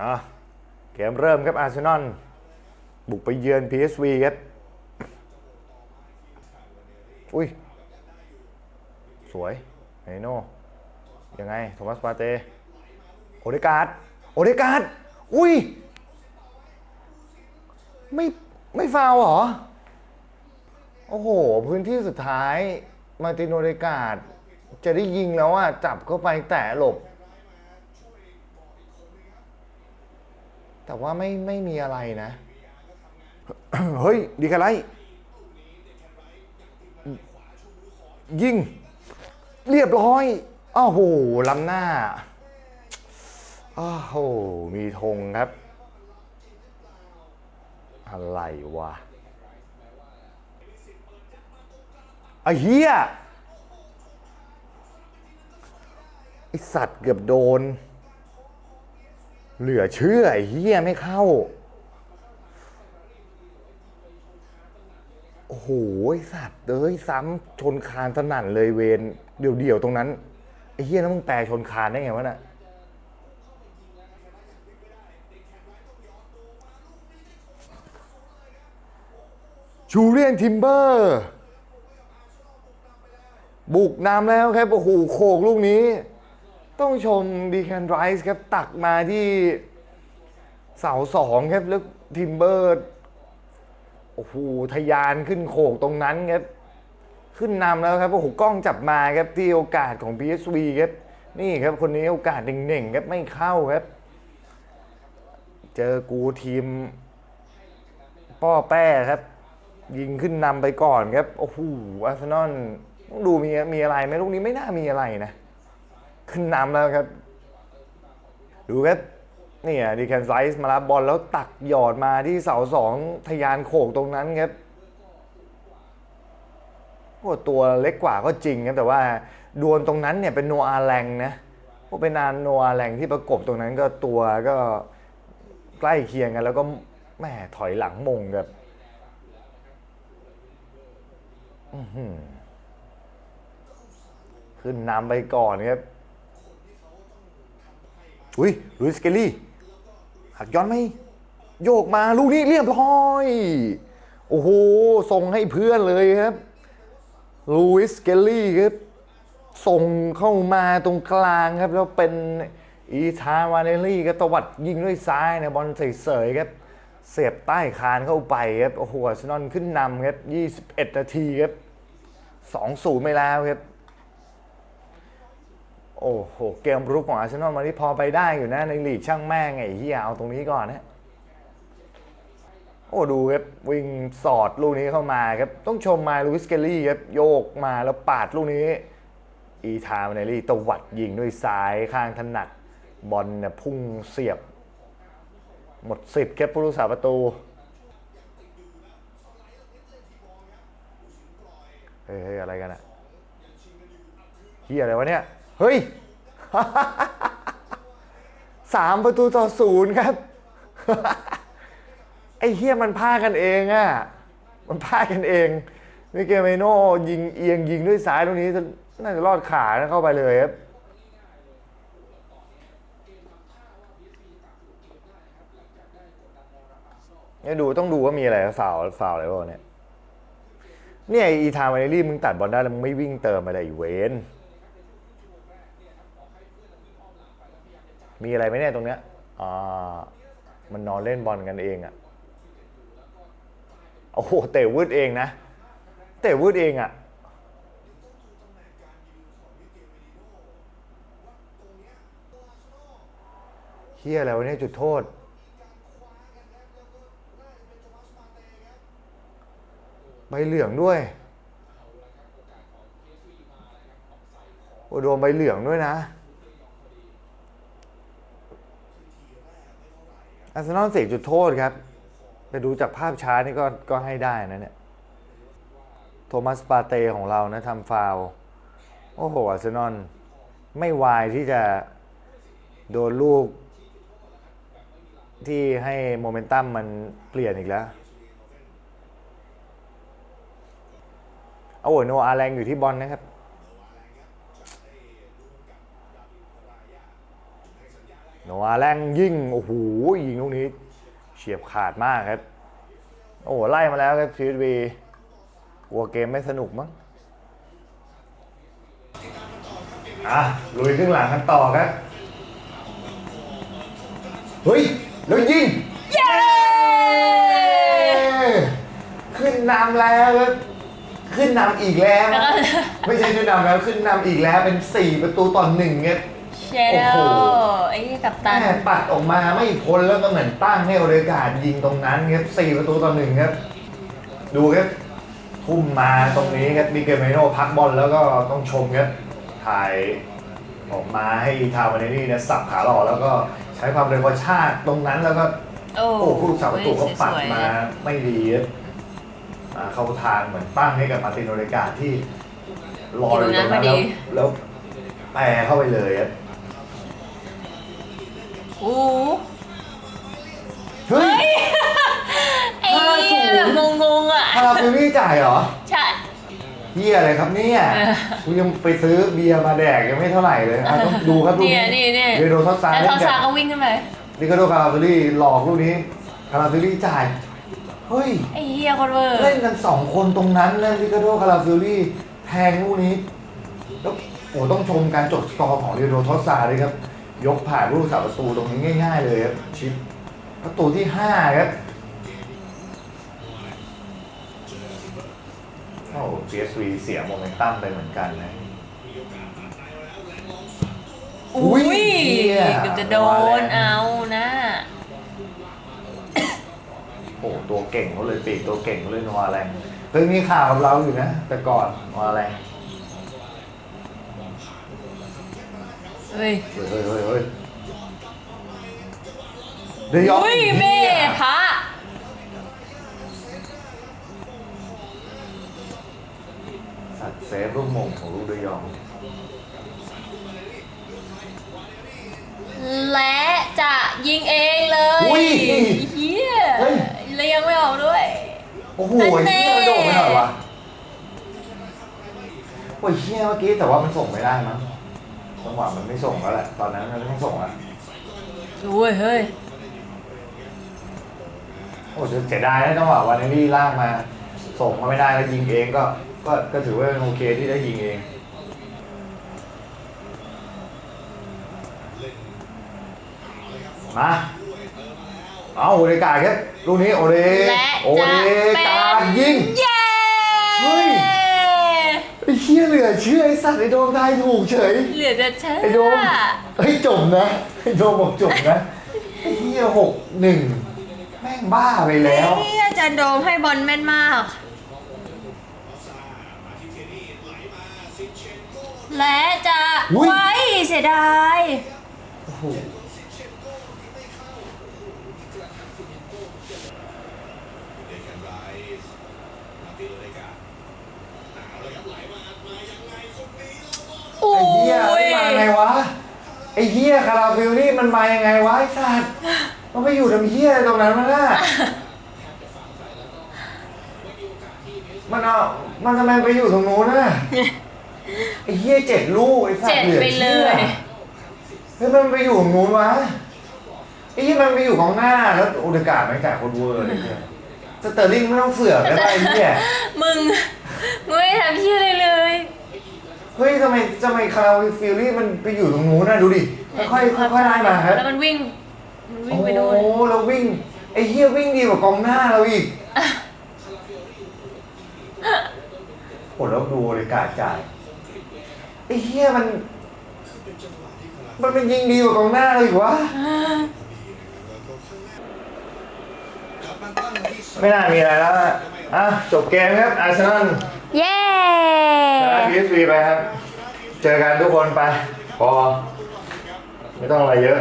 อะเกมเริ่มครับอาร์เซนอลบุกไปเยือน PSV ครับ อุ้ย สวยไอโน่ยังไง โทมัสปาเต โอเดการ์ดโอเดการ์ดอุ้ย ไม่ไม่ฟาวหรอ โอ้โห พื้นที่สุดท้าย มาตินโอเดการ์ดจะได้ยิงแล้วอะ จับเข้าไปแต่หลบ แต่ว่าไม่ไม่มีอะไรนะ เฮ้ย ดีแค่ไรยิง เรียบร้อยอ้าวโหล้ำหน้าอ้าวโหมีธงครับ อะไรวะไอ้เหี้ยไอสัตว์เกือบโดน เหลือเชื่อไอ้เหี้ยไม่เข้า โอ้โหสัตว์เอ้ยซ้ำชนคานสนั่นเลยเวนเดี่ยวๆตรงนั้น ไอ้เหี้ยแล้วมึงแปลชนคานได้ไงวะน่ะชูเรียนทิมเบอร์ บุกนำแล้วครับโอ้โหโขกลูกนี้ ต้องชมดีแคนไรส์ครับ ตักมาที่เสาสองครับ แล้วทิมเบอร์โอ้โหทะยานขึ้นโขกตรงนั้นครับ ขึ้นนำแล้วครับโอ้โหกล้องจับมาครับที่โอกาสของ PSV ครับนี่ครับคนนี้โอกาสเน่งๆครับไม่เข้าครับ เจอกูทีม ป้อแป้ครับ ยิงขึ้นนำไปก่อนครับ โอ้โหอาร์เซนอลต้องดูมีมีอะไรไหมลูกนี้ไม่น่ามีอะไรนะ ขึ้นนำแล้วครับ ดูครับนี่อะดีแคนไซส์มารับบอลแล้วตักหยอดมาที่เสาสองทะยานโขกตรงนั้นครับโอ้ตัวเล็กกว่าก็จริงครับแต่ว่าดวลตรงนั้นเนี่ยเป็นโนอาแรงนะพวกเป็นนานโนอาแรงที่ประกบตรงนั้นก็ตัวก็ใกล้เคียงกัน แล้วก็แหม่ถอยหลังมงครับขึ้นนำไปก่อนครับ อุ้ยลุยสเกลลี่หักย้อนไหมโยกมาลูกนี้เรียบร้อย โอ้โห ส่งให้เพื่อนเลยครับลุยสเกลลี่ครับ ส่งเข้ามาตรงกลางครับ แล้วเป็นอีธาวานเนลลี่ก็ตวัดยิงด้วยซ้ายนะบอลเสยๆครับ เสียบใต้คานเข้าไปครับ โอ้โหอาร์เซนอนขึ้นนำครับ 21 นาทีครับ2-0ไม่แล้วครับ โอ้โห เกมรุกของอาร์เซนอลมาที่พอไปได้อยู่นะในลีกช่างแม่งไงเฮียเอาตรงนี้ก่อนนะโอ้ดูครับวิ่งสอดลูกนี้เข้ามาครับต้องชมมาลูอิสเกลลี่ครับโยกมาแล้วปาดลูกนี้ อีธามเนลี่ตวัดยิงด้วยซ้ายข้างถนัดบอลเนี่ยพุ่งเสียบ หมดสิทธิ์ครับผู้รักษาประตูเฮ้ยอะไรกันอะเฮียอะไรวะเนี่ย เฮ้ย สามประตูต่อศูนย์ครับ ไอ้เฮียมันพลาดกันเองอะมันพลาดกันเองมิเกลเมโน่ยิงเอียงยิงด้วยซ้ายตรงนี้น่าจะรอดขานะเข้าไปเลยครับเนี่ยดูต้องดูว่ามีอะไรฟาวฟาวอะไรบ้างเนี่ย เนี่ยอีทามานเนลี่มึงตัดบอลได้แล้วมึงไม่วิ่งเติมอะไรอีเวน มีอะไรไหมเนี่ยตรงเนี้ยอ่ามันนอนเล่นบอลกันเองอะโอ้โหเตะวืดเองนะ เตะวืดเองอะเฮียอะไรวะเนี่ยจุดโทษ ใบเหลืองด้วย โอ้โดนใบเหลืองด้วยนะ อาร์เซนอลเสกจุดโทษครับ ไปดูจากภาพช้านี่ก็ก็ให้ได้นะเนี่ย โทมัสปาเตของเรานะทำฟาว โอ้โห อาร์เซนอลไม่วายที่จะโดนลูก ที่ให้โมเมนตัมมันเปลี่ยนอีกแล้วโอ้โหโนอาแรงอยู่ที่บอลนะครับ นว่าแรงยิ่งโอ้โหยิงลูกนี้เฉียบขาดมากครับ โอ้โหไล่มาแล้วครับชีวิตวีกลัวเกมไม่สนุกมั้งอะลุยครึ่งหลังกันต่อครับ เฮ้ย แล้วยิง เย้ ขึ้นนำแล้วครับขึ้นนำอีกแล้วแล้วก็ไม่ใช่ขึ้นนำแล้วขึ้นนำอีกแล้วเป็น 4 ประตูต่อหนึ่งเนี่ยเชโดโอ้โหไอ้นี่กับตันแม่ปัดออกมาไม่พ้นแล้วก็เหมือนตั้งให้โอเดกาดยิงตรงนั้นครับ4ประตูต่อหนึ่งครับ ดูครับ ทุ่มมาตรงนี้ครับมิเกลเมโนพักบอลแล้วก็ต้องชมครับถ่ายออกมาให้ทาวานนี่เนี่ยสับขาหล่อแล้วก็ใช้ความเร็วกระชากตรงนั้นแล้วก็ โอ้โอ้ผู้รักษาประตูก็ปัดสวยๆมาไม่ดีครับมาเข้าทางเหมือนตั้งให้กับมาร์ตินโอเดกาดที่รออยู่ตรงนั้นแล้วแล้วแปรเข้าไปเลยครับ โอ้เฮ้ย ไอ้เนี่ยแบบงงๆอะคาราฟิลลี่จ่ายเหรอใช่ เฮียอะไรครับเนี่ยเออกูยังไปซื้อเบียร์มาแดกยังไม่เท่าไหร่เลยอะต้องดูครับลูกเนี่ยนี่เนี่ยเรโดทัสซาแล้วเล่ทอนกัซาบก็วิ่งขึ้นไปลิคาโดคาราฟิลลี่หลอกลูกนี้คาราฟิลลี่จ่าย เฮ้ย ไอ้เฮียคนเวอร์เล่นกันสองคนตรงนั้นนะลิคาโดคาราฟิลลี่แทงลูกนี้ แล้วโอ้ต้องชมการจบสกอร์ของเรโดทัสซาด้วยครับ ยกผ่านลูกสาวประตูตรงนี้ง่าย ๆ เลยครับชิปประตูที่ห้าครับโอ้ PSV เสียโมเมนตัมไปเหมือนกันนะอุ๊อุ้ยยเหี้ยเกือบจะโดนเอานะโอ้ตัวเก่งเขาเลยปีกตัวเก่งเขาเลยนัวแรงเพิ่งมีข่าวกับเราอยู่นะ แต่ก่อนนัวแรง เฮ้ยเฮ้ยเฮ้ยเฮ้ยเฮ้ยเดยองอุ้ยแม่พระสัตว์เซฟลูกมงของลูกเดยอง และจะยิงเองเลยอุ้ยเฮียเฮ้ย เลี้ยงไม่ออกด้วย โอ้โหอัไอ้นแน่เหี้ยมันโดดไปหน่อยวะโอ้ยเหี้ยเมื่อกี้แต่ว่ามันส่งไม่ได้มั้ง จังหวะมันไม่ส่งแล้วแหละ ตอนนั้นมันไม่ต้องส่งแล้วอุ้ยเฮ้ย โอ้เสียดายนะจังหวะวันนี้ลากมา ส่งมาไม่ได้แล้วยิงเองก็ ก็ก็ถือว่าโอเคที่ได้ยิงเอง มา เอาโอเดกาครับลูกนี้โอเดและโอจะเดเป็กานยิง เย้เฮ้ยไอ้ เชี่ยเหลือเชื่อไอ้สัตว์ไอ้โดมทายถูกเฉย เหลือจะเชื่อไอ้โดมเฮ้ยจบนะไอ้โดมบอกจบนะไอ้เหี้ยหกหนึ่งแม่งบ้าไปแล้ว นี่อาจารย์โดมให้บอลแม่นมาก และจะอุ๊ยไว้เสียดาย โอ้โหโอ้ไอ้เหี้ยยมันมาไงวะไอ้เหี้ยคาราฟิลนี่มันมายังไงวะไอ้สัตว์มันไปอยู่ทำเหี้ยอะไรตรงนั้นมันน่ะมันเอามันทำไมไปอยู่ตรงนู้นน่ะไอ้เหี้ยเจ็ดลูกไอ้สัตเจ็ดว์เหลือไปเลเชื่อย เฮ้ยมันไปอยู่ตรงนู้นวะไอ้เหี้ยมันไปอยู่กองหน้าแล้วอุดกาศไม่จ่ายคนเวอร์เลยเนี่ยสเตอร์ลิงไม่ต้องเสือกก็ได้ไอ้เหี้ย มึง มึงไม่ทำเพี้ยอะไรเลยเฮ้ยทำไมทำไมคาราฟิลลี่มันไปอยู่ตรงนู้นน่ะดูดิ ค่อยๆค่อยๆไล่มาครับแล้วมันวิ่ง มันวิ่งโอ้ไปโหโดนเราวิ่ง ไอ้เฮียวิ่งดีกว่ากองหน้าเราอีกโอ้แล้วดูเลยกาดจ่ายไอ้เฮียมัน มันเป็นยิงดีกว่ากองหน้าเราอีกวะ ไม่น่ามีอะไรแล้วอะอะจบเกมครับอาร์เซนอลเย้ชนะพีเอสวีไปครับ เจอกันทุกคนไป พอ ไม่ต้องอะไรเยอะ